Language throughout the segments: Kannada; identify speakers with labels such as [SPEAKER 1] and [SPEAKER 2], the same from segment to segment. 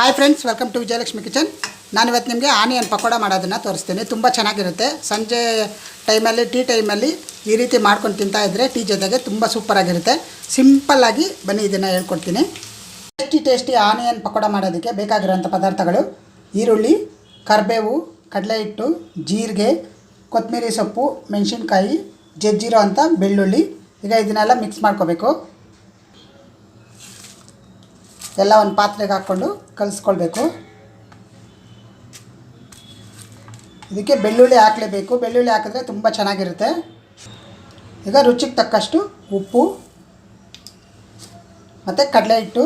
[SPEAKER 1] Hi friends welcome to Vijayalakshmi kitchen ನಾನು ಇವತ್ತು ನಿಮಗೆ ಆನಿಯನ್ ಪಕೋಡ ಮಾಡೋದನ್ನು ತೋರಿಸ್ತೀನಿ. ತುಂಬ ಚೆನ್ನಾಗಿರುತ್ತೆ. ಸಂಜೆ ಟೈಮಲ್ಲಿ ಟೀ ಟೈಮಲ್ಲಿ ಈ ರೀತಿ ಮಾಡ್ಕೊಂಡು ತಿಂತಾ ಇದ್ದರೆ ಟೀ ಜೊತೆಗೆ ತುಂಬ ಸೂಪರಾಗಿರುತ್ತೆ ಸಿಂಪಲ್ಲಾಗಿ ಬನ್ನಿ, ಇದನ್ನು ಹೇಳ್ಕೊಡ್ತೀನಿ. ಟೇಸ್ಟಿ ಟೇಸ್ಟಿ ಆನಿಯನ್ ಪಕೋಡ ಮಾಡೋದಕ್ಕೆ ಬೇಕಾಗಿರೋಂಥ ಪದಾರ್ಥಗಳು ಈರುಳ್ಳಿ, ಕರಿಬೇವು ಕಡಲೆ ಹಿಟ್ಟು ಜೀರಿಗೆ ಕೊತ್ತಂಬರಿ ಸೊಪ್ಪು, ಮೆಣಸಿನ್ಕಾಯಿ, ಜಜ್ಜಿರೋ ಅಂಥ ಬೆಳ್ಳುಳ್ಳಿ. ಈಗ ಇದನ್ನೆಲ್ಲ ಮಿಕ್ಸ್ ಮಾಡ್ಕೋಬೇಕು. ಎಲ್ಲ ಒಂದು ಪಾತ್ರೆಗೆ ಹಾಕ್ಕೊಂಡು ಕಲಿಸ್ಕೊಳ್ಬೇಕು. ಇದಕ್ಕೆ ಬೆಳ್ಳುಳ್ಳಿ ಹಾಕಲೇಬೇಕು. ಬೆಳ್ಳುಳ್ಳಿ ಹಾಕಿದ್ರೆ ತುಂಬ ಚೆನ್ನಾಗಿರುತ್ತೆ. ಈಗ ರುಚಿಗೆ ತಕ್ಕಷ್ಟು ಉಪ್ಪು ಮತ್ತು ಕಡಲೆ ಹಿಟ್ಟು.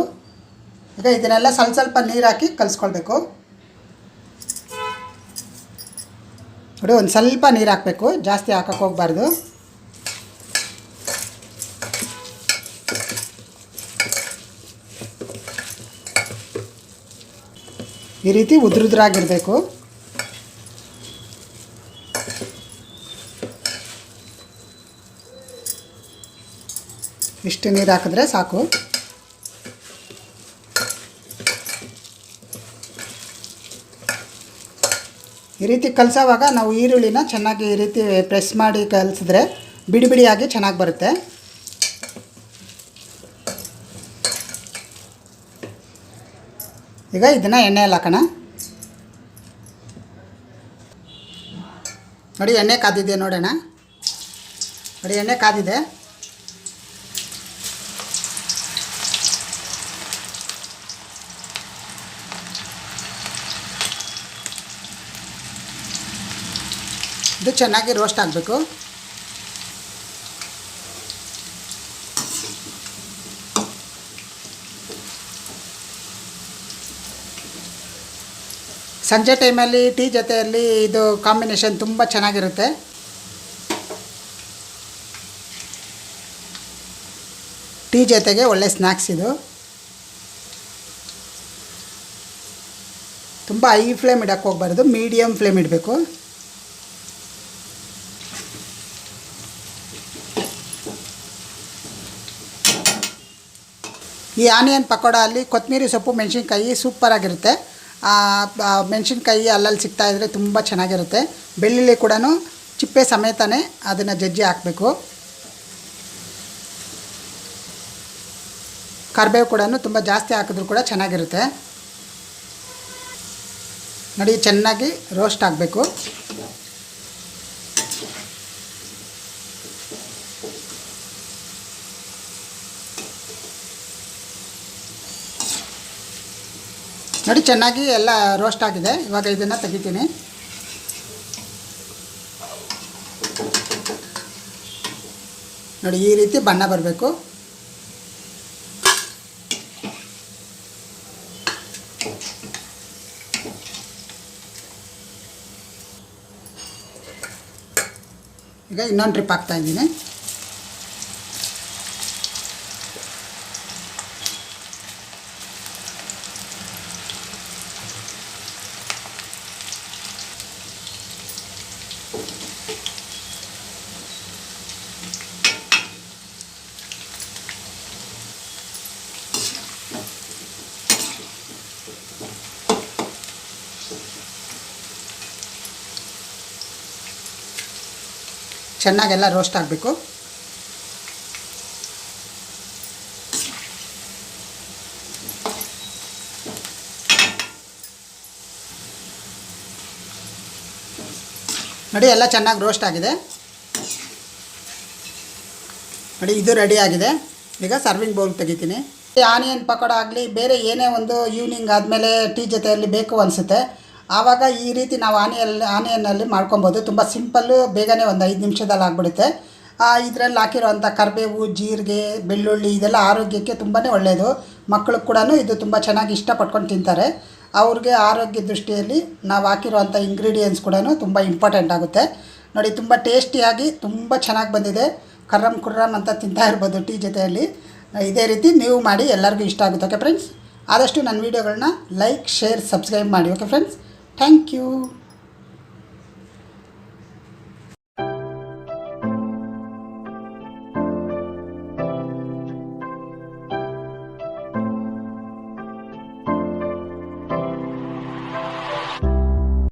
[SPEAKER 1] ಈಗ ಇದನ್ನೆಲ್ಲ ಸ್ವಲ್ಪ ಸ್ವಲ್ಪ ನೀರು ಹಾಕಿ ಕಲಿಸ್ಕೊಳ್ಬೇಕು. ನೋಡಿ ಒಂದು ಸ್ವಲ್ಪ ನೀರು ಹಾಕಬೇಕು. ಜಾಸ್ತಿ ಹಾಕಕ್ಕೆ ಹೋಗಬಾರ್ದು. ಈ ರೀತಿ ಉದ್ರುದ್ರಾಗಿರಬೇಕು. ಇಷ್ಟು ನೀರು ಹಾಕಿದ್ರೆ ಸಾಕು. ಈ ರೀತಿ ಕಲಸೋವಾಗ ನಾವು ಈರುಳ್ಳಿನ ಚೆನ್ನಾಗಿ ಈ ರೀತಿ ಪ್ರೆಸ್ ಮಾಡಿ ಕಲಿಸಿದ್ರೆ ಬಿಡಿ ಬಿಡಿಯಾಗಿ ಚೆನ್ನಾಗಿ ಬರುತ್ತೆ. ಈಗ ಇದನ್ನು ಎಣ್ಣೆಯಲ್ಲಿ ಹಾಕೋಣ. ನೋಡಿ, ಎಣ್ಣೆ ಕಾದಿದೆ ನೋಡೋಣ. ನೋಡಿ, ಎಣ್ಣೆ ಕಾದಿದೆ. ಇದು ಚೆನ್ನಾಗಿ ರೋಸ್ಟ್ ಆಗಬೇಕು. ಸಂಜೆ ಟೈಮಲ್ಲಿ ಟೀ ಜೊತೆಯಲ್ಲಿ ಇದು ಕಾಂಬಿನೇಷನ್ ತುಂಬ ಚೆನ್ನಾಗಿರುತ್ತೆ. ಟೀ ಜೊತೆಗೆ ಒಳ್ಳೆ ಸ್ನ್ಯಾಕ್ಸ್ ಇದು. ತುಂಬ ಹೈ ಫ್ಲೇಮ್ ಇಡೋಕ್ಕೆ ಹೋಗ್ಬಾರ್ದು ಮೀಡಿಯಮ್ ಫ್ಲೇಮ್ ಇಡಬೇಕು. ಈ ಆನಿಯನ್ ಪಕೋಡ ಅಲ್ಲಿ ಕೊತ್ತಂಬರಿ ಸೊಪ್ಪು ಮೆಣಸಿನ್ಕಾಯಿ ಸೂಪರಾಗಿರುತ್ತೆ. ಮೆಣಸಿನ್ಕಾಯಿ ಅಲ್ಲಲ್ಲಿ ಸಿಗ್ತಾ ಇದ್ದರೆ ತುಂಬ ಚೆನ್ನಾಗಿರುತ್ತೆ. ಬೆಳ್ಳುಳ್ಳಿ ಕೂಡ ಚಿಪ್ಪೆ ಸಮೇತನೇ ಅದನ್ನು ಜಜ್ಜಿ ಹಾಕಬೇಕು. ಕರಿಬೇವು ಕೂಡ ತುಂಬ ಜಾಸ್ತಿ ಹಾಕಿದ್ರೂ ಕೂಡ ಚೆನ್ನಾಗಿರುತ್ತೆ. ನೋಡಿ, ಚೆನ್ನಾಗಿ ರೋಸ್ಟ್ ಆಗಬೇಕು. ನೋಡಿ, ಚೆನ್ನಾಗಿ ಎಲ್ಲ ರೋಸ್ಟ್ ಆಗಿದೆ. ಇವಾಗ ಇದನ್ನು ತೆಗಿತೀನಿ. ನೋಡಿ, ಈ ರೀತಿ ಬಣ್ಣ ಬರಬೇಕು. ಈಗ ಇನ್ನೊಂದು ಟ್ರಿಪ್ ಹಾಕ್ತಾ ಇದ್ದೀನಿ. ಚೆನ್ನಾಗೆಲ್ಲ ರೋಸ್ಟ್ ಆಗಬೇಕು. ನೋಡಿ, ಎಲ್ಲ ಚೆನ್ನಾಗಿ ರೋಸ್ಟ್ ಆಗಿದೆ. ನೋಡಿ, ಇದು ರೆಡಿ ಆಗಿದೆ. ಈಗ ಸರ್ವಿಂಗ್ ಬೌಲ್ ತೆಗಿತೀನಿ. ಆನಿಯನ್ ಪಕೋಡ ಆಗಲಿ, ಬೇರೆ ಏನೇ ಒಂದು ಈವ್ನಿಂಗ್ ಆದಮೇಲೆ ಟೀ ಜೊತೆಯಲ್ಲಿ ಬೇಕು ಅನಿಸುತ್ತೆ. ಆವಾಗ ಈ ರೀತಿ ನಾವು ಆನೆಯಲ್ಲಿ ಆನೆಯನ್ನಲ್ಲಿ ಮಾಡ್ಕೊಬೋದು. ತುಂಬ ಸಿಂಪಲ್ಲು ಬೇಗನೆ ಒಂದು ಐದು ನಿಮಿಷದಲ್ಲಿ ಆಗಿಬಿಡುತ್ತೆ. ಇದರಲ್ಲಿ ಹಾಕಿರೋವಂಥ ಕರಿಬೇವು, ಜೀರಿಗೆ, ಬೆಳ್ಳುಳ್ಳಿ ಇದೆಲ್ಲ ಆರೋಗ್ಯಕ್ಕೆ ತುಂಬಾ ಒಳ್ಳೆಯದು ಮಕ್ಕಳು ಕೂಡ ಇದು ತುಂಬ ಚೆನ್ನಾಗಿ ಇಷ್ಟಪಟ್ಕೊಂಡು ತಿಂತಾರೆ. ಅವ್ರಿಗೆ ಆರೋಗ್ಯ ದೃಷ್ಟಿಯಲ್ಲಿ ನಾವು ಹಾಕಿರೋವಂಥ ಇಂಗ್ರೀಡಿಯೆಂಟ್ಸ್ ಕೂಡ ತುಂಬ ಇಂಪಾರ್ಟೆಂಟ್ ಆಗುತ್ತೆ. ನೋಡಿ, ತುಂಬ ಟೇಸ್ಟಿಯಾಗಿ ತುಂಬ ಚೆನ್ನಾಗಿ ಬಂದಿದೆ. ಕರ್ರಮ್ ಕುರ್ರಮ್ ಅಂತ ತಿಂತಾ ಇರ್ಬೋದು ಟೀ ಜೊತೆಯಲ್ಲಿ. ಇದೇ ರೀತಿ ನೀವು ಮಾಡಿ ಎಲ್ಲರಿಗೂ ಇಷ್ಟ ಆಗುತ್ತೆ ಓಕೆ ಫ್ರೆಂಡ್ಸ್ ಆದಷ್ಟು ನನ್ನ ವೀಡಿಯೋಗಳನ್ನ ಲೈಕ್ ಶೇರ್ ಸಬ್ಸ್ಕ್ರೈಬ್ ಮಾಡಿ ಓಕೆ ಫ್ರೆಂಡ್ಸ್ ಥ್ಯಾಂಕ್ ಯು